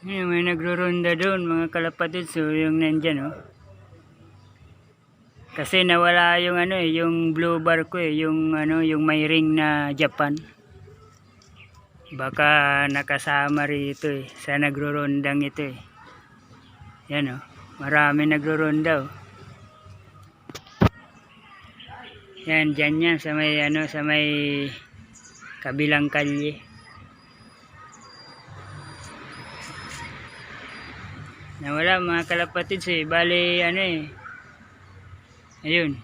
Ayun, may nagro-ronda doon mga kalapatid. So, yung nandyan, oh. Kasi nawala yung ano eh, yung blue bar ko eh, yung ano, yung may ring na Japan. Baka nakasama rito eh, sa nagro-rondang ito eh. Yan oh, marami nagro-ronda oh. Yan, dyan yan, sa may ano, sa may kabilang kalye. Nawala mga kalapatid eh. Bali ano eh. Ayun.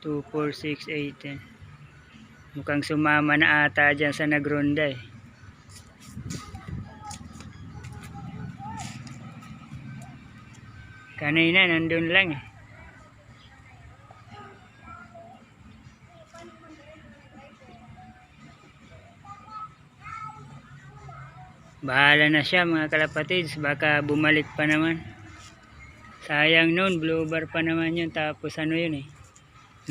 2, 4, 6, 8, 10. Mukhang sumama na ata dyan sa nagronda eh. Kanina nandun lang eh. Bahala na siya mga kalapatids. Baka bumalik pa naman. Sayang noon, blue bar pa naman yun. Tapos ano yun eh.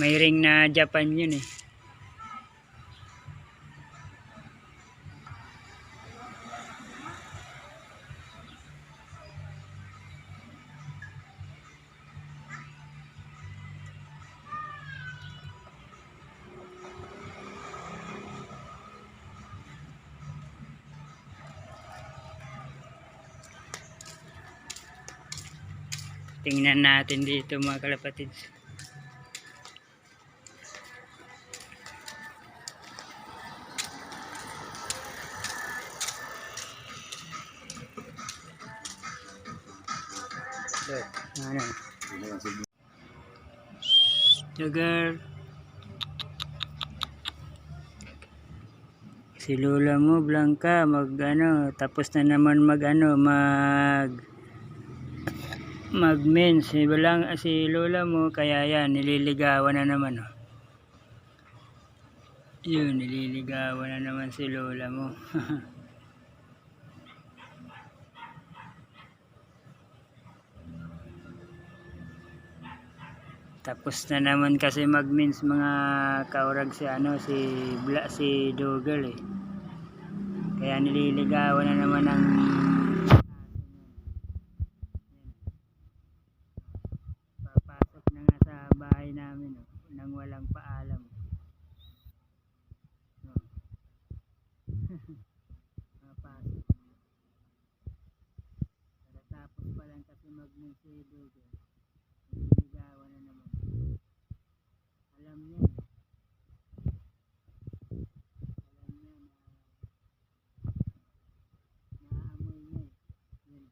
May ring na Japan yun eh. Tingnan natin dito mga kalapatids. So, ano? Sugar. Si Lola mo, Blanca, mag ano, tapos na naman mag ano, mag mag-mens. Si, Balang, si Lola mo, kaya yan, nililigawan na naman. Oh. Yun, nililigawan na naman si Lola mo. Tapos na naman kasi mag-mens mga kaurag si ano si Bla, si Dogel eh. Kaya nililigawan na naman ng papasok na nga sa bahay namin oh, nang walang paalam. Oh. papasok. Tapos mag-mens si Dogel. Nililigawan na naman. Alam niya. eh. Alam niya na naamoy niya. eh. Yun.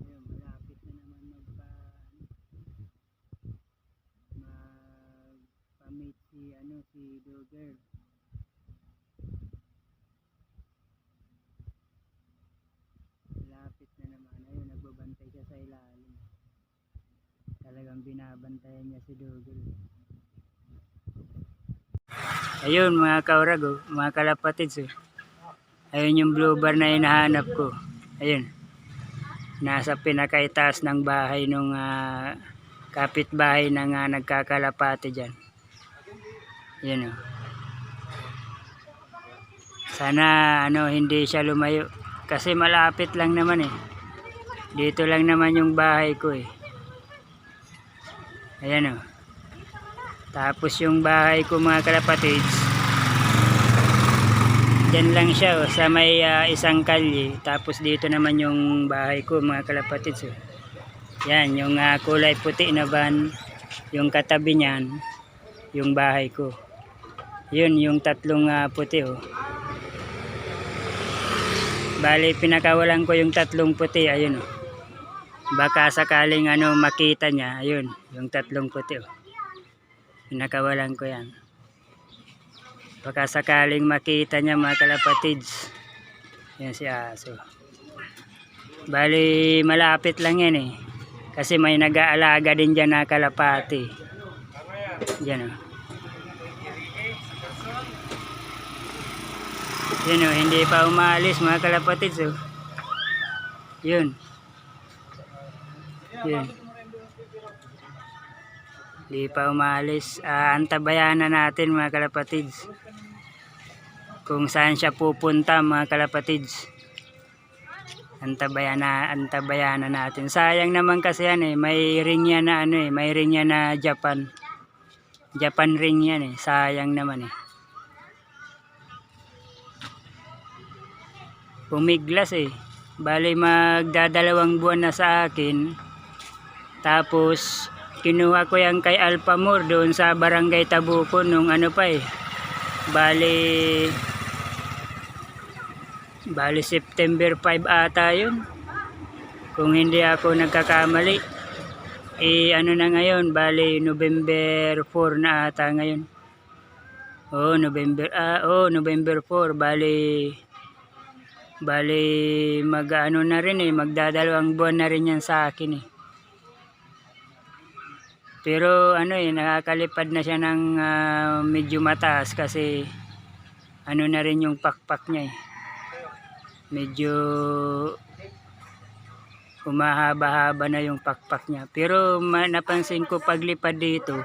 Ayun, malapit na naman magpa magpa-meet si ano si Dogger. Malapit na naman. Ayun, nagbabantay siya sa ilalim. Talagang binabantayan niya si Dogger. Ayun mga kaurag, oh, mga kalapatids. Oh. Ayun yung blue bar na hinahanap ko. Ayun. Nasa pinakaitaas ng bahay nung ah, kapitbahay na nga nagkakalapati dyan. Yan o. Sana ano hindi siya lumayo. Kasi malapit lang naman eh. Dito lang naman yung bahay ko eh. Ayan o. Tapos yung bahay ko mga kalapatids. Diyan lang siya oh, sa may ah, isang kalye. Tapos dito naman yung bahay ko mga kalapatids. Oh. Yan, yung ah, kulay puti na van, yung katabi niyan, yung bahay ko. Yun, yung tatlong ah, puti oh. Bali, pinakawalan ko yung tatlong puti, ayun oh. Baka sakaling ano makita niya, ayun, yung tatlong puti oh. Pinakawalan ko yan. Baka sakaling makita niya mga kalapatids. Yan si Aso. Bali, malapit lang yan eh. Kasi may nag-aalaga din dyan na kalapati. Diyan o. Yan o, hindi pa umalis mga kalapatids o. Yun. Yun. Di pa umalis. Ah, antabayan na natin mga kalapatids. Kung saan siya pupunta mga kalapatids. Antabayan na, antabayan na natin. Sayang naman kasi yan eh. May ring yan na ano eh. May ring yan na Japan. Japan ring yan eh. Sayang naman eh. Pumiglas eh. Bali magdadalawang buwan na sa akin. Tapos kinuha ko yan kay Alpamore doon sa Barangay Tabuco nung ano pa eh. Bali Bali September 5 ata yun. Kung hindi ako nagkakamali. Eh ano na ngayon, bali November 4 na ata ngayon. Oh, November ah, oh, November 4, bali bali mag-ano na rin eh, magdadalawang buwan na rin yan sa akin eh. Pero ano eh, nakakalipad na siya ng ah, medyo mataas kasi ano na rin yung pakpak niya eh. Medyo humahaba-haba na yung pakpak niya. Pero napansin ko paglipad dito,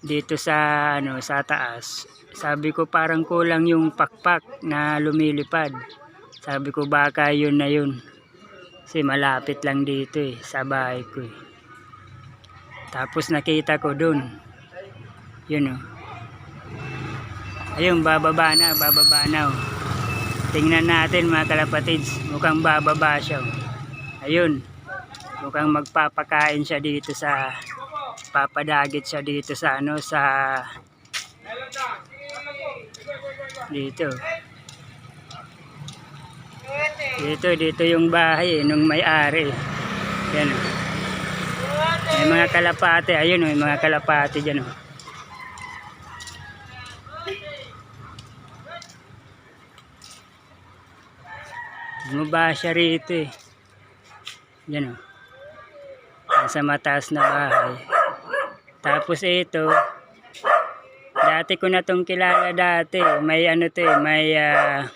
dito sa ano sa taas. Sabi ko parang kulang yung pakpak na lumilipad. Sabi ko baka yun na yun. Kasi malapit lang dito eh, sa bahay ko eh. Tapos nakita ko dun. Yun oh. Ayun, bababa na, bababa na oh. Tingnan natin mga kalapatids, mukhang bababa siya oh. Ayun. Mukhang magpapakain siya dito sa papadagit siya dito sa ano sa dito. Dito, dito yung bahay eh, nung may-ari. Yan oh. May mga kalapate, ayun oh, may mga kalapate dyan oh. Bumaba siya rito eh. Yan o. Nasa mataas na bahay. Tapos ito, dati ko na tong kilala dati. May ano to eh, may ah,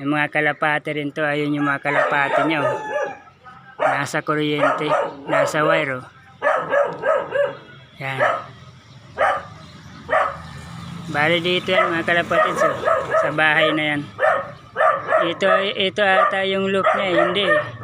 yung mga kalapate rin to. Ayun yung mga kalapate niya oh. Nasa kuryente, nasa wire oh. Yan. Bali dito yan mga kalapatids oh. Sa bahay na yan. Ito, ito ata yung loop niya, eh, hindi. Hmm.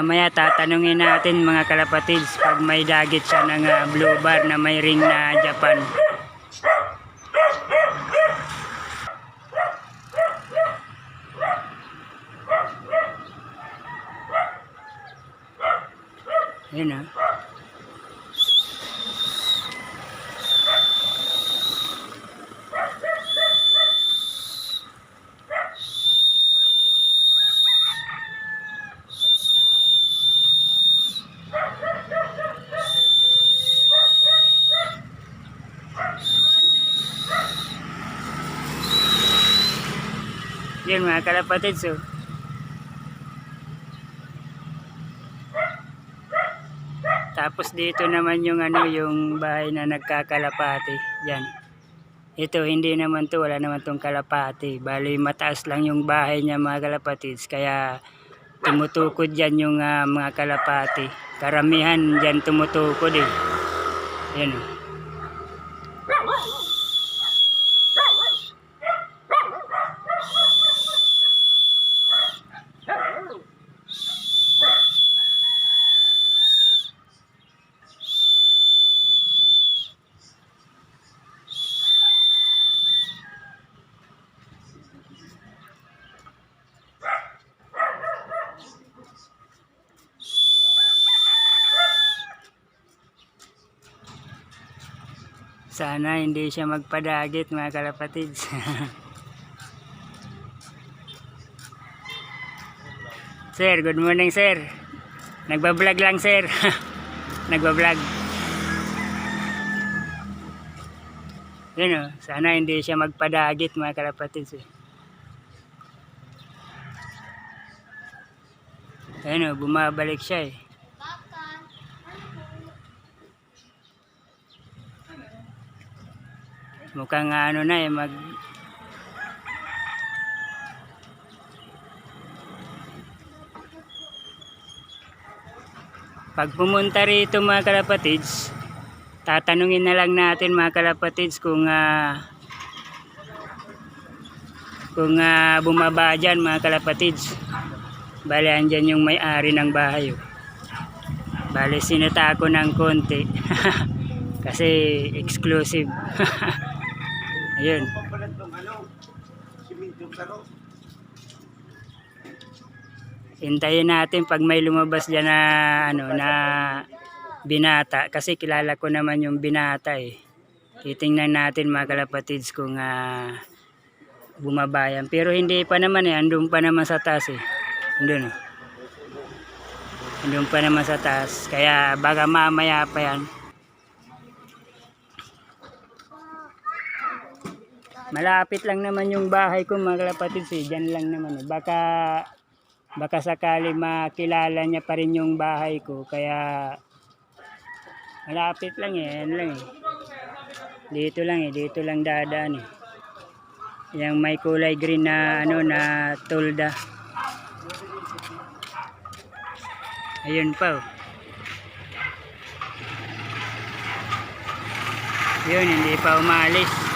Mamaya tatanungin natin mga kalapatids pag may dagit siya ng ah, blue bar na may ring na Japan. Yun ah. Yun mga kalapatids oh. Tapos dito naman yung ano yung bahay na nagkakalapati. Yan. Ito hindi naman to wala naman tong kalapati. Bali mataas lang yung bahay niya mga kalapatids kaya tumutukod diyan yung ah, mga kalapati. Karamihan diyan tumutukod eh. Yan. oh. Sana hindi siya magpadagit mga kalapatids. sir, good morning sir. Nagbablog lang sir. Nagbablog. Yun o, sana hindi siya magpadagit mga kalapatids. Eh. Ayun o, bumabalik siya eh. Mukhang ano na eh, mag... Pag pumunta rito mga kalapatids, tatanungin na lang natin mga kalapatids kung ah, kung ah, bumaba dyan mga kalapatids. Bale, andyan yung may-ari ng bahay. Oh. Bale, sinata ko ng konti. Kasi exclusive. Ayun. Hintayin natin pag may lumabas dyan na ano na binata kasi kilala ko naman yung binata eh. Titingnan natin mga kalapatids kung ah, bumaba yan. Pero hindi pa naman eh, andun pa naman sa taas eh. Andun oh. Andun pa naman sa taas. Kaya baka mamaya pa yan. Malapit lang naman yung bahay ko mga kalapatids eh. Diyan lang naman eh. Baka baka sakali makilala niya pa rin yung bahay ko kaya malapit lang eh yan lang eh dito lang eh dito lang dadaan eh yung may kulay green na ano na tulda ayun pa oh. yun hindi pa umalis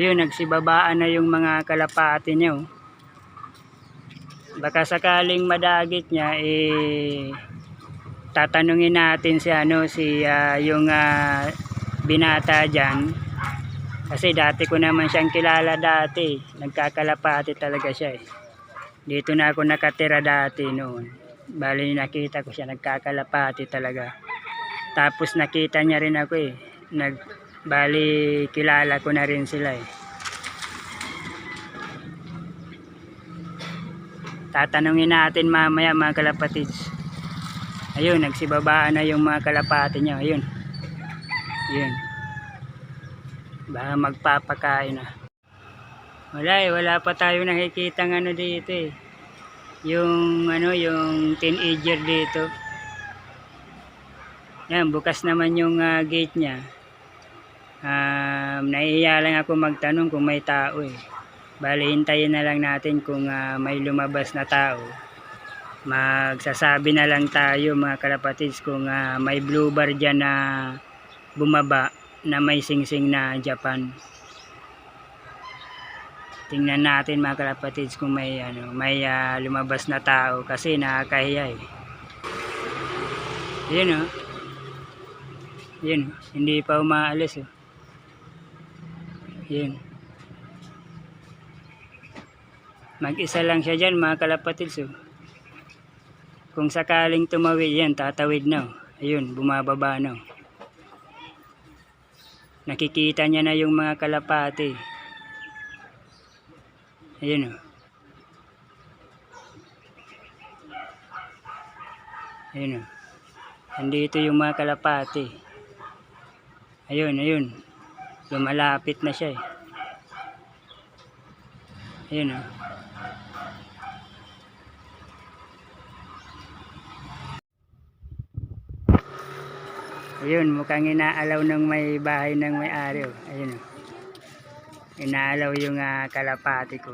Ayun, nagsibabaan na yung mga kalapati niya. Oh. Baka sakaling madagit niya, eh, tatanungin natin si ano, si ah, yung ah, binata dyan. Kasi dati ko naman siyang kilala dati. Nagkakalapati talaga siya eh. Dito na ako nakatira dati noon. Bali nakita ko siya nagkakalapati talaga. Tapos nakita niya rin ako eh. Nag, bali kilala ko na rin sila eh. Tatanungin natin mamaya mga kalapatids. Ayun, nagsibabaan na yung mga kalapati niya. Ayun. Ayun. Baka magpapakain na. Wala eh, wala pa tayo nakikita ng ano dito eh. Yung ano, yung teenager dito. Yan, bukas naman yung ah, gate niya. Um, naiiya lang ako magtanong kung may tao eh. Bali, hintayin na lang natin kung ah, may lumabas na tao. Magsasabi na lang tayo mga kalapatids kung ah, may blue bar dyan na bumaba na may singsing na Japan. Tingnan natin mga kalapatids kung may ano, may ah, lumabas na tao kasi nakakahiya eh. Yun oh. Yun, hindi pa umaalis oh. Yun. Mag-isa lang siya dyan mga kalapatids oh. Kung sakaling tumawid yan, tatawid na oh. Ayun, bumababa na oh. Nakikita niya na yung mga kalapati. Ayun oh. Ayun oh. Andito yung mga kalapati. Ayun, ayun. Lumalapit na siya eh. Ayun oh. Ayun, mukhang inaalaw ng may bahay ng may-ari. oh. Ayun oh. Inaalaw yung ah, kalapati ko.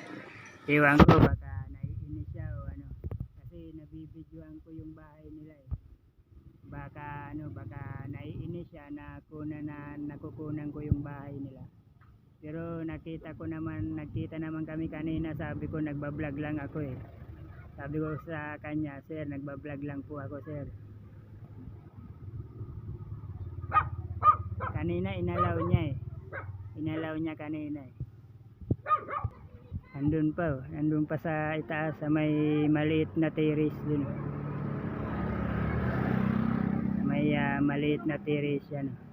Iwan ko baka naiinis siya o ano. Kasi nabibidyoan ko yung bahay nila eh. Baka ano, baka naiinis siya na kuna na nakukunan ko yung bahay nila. Nakita ko naman, nagkita naman kami kanina, sabi ko nagbablog lang ako eh. Sabi ko sa kanya, sir, nagbablog lang po ako, sir. Kanina inalaw niya eh. Inalaw niya kanina eh. Andun pa oh. Andun pa sa itaas sa may maliit na terrace dun. May ah, maliit na terrace yan. oh.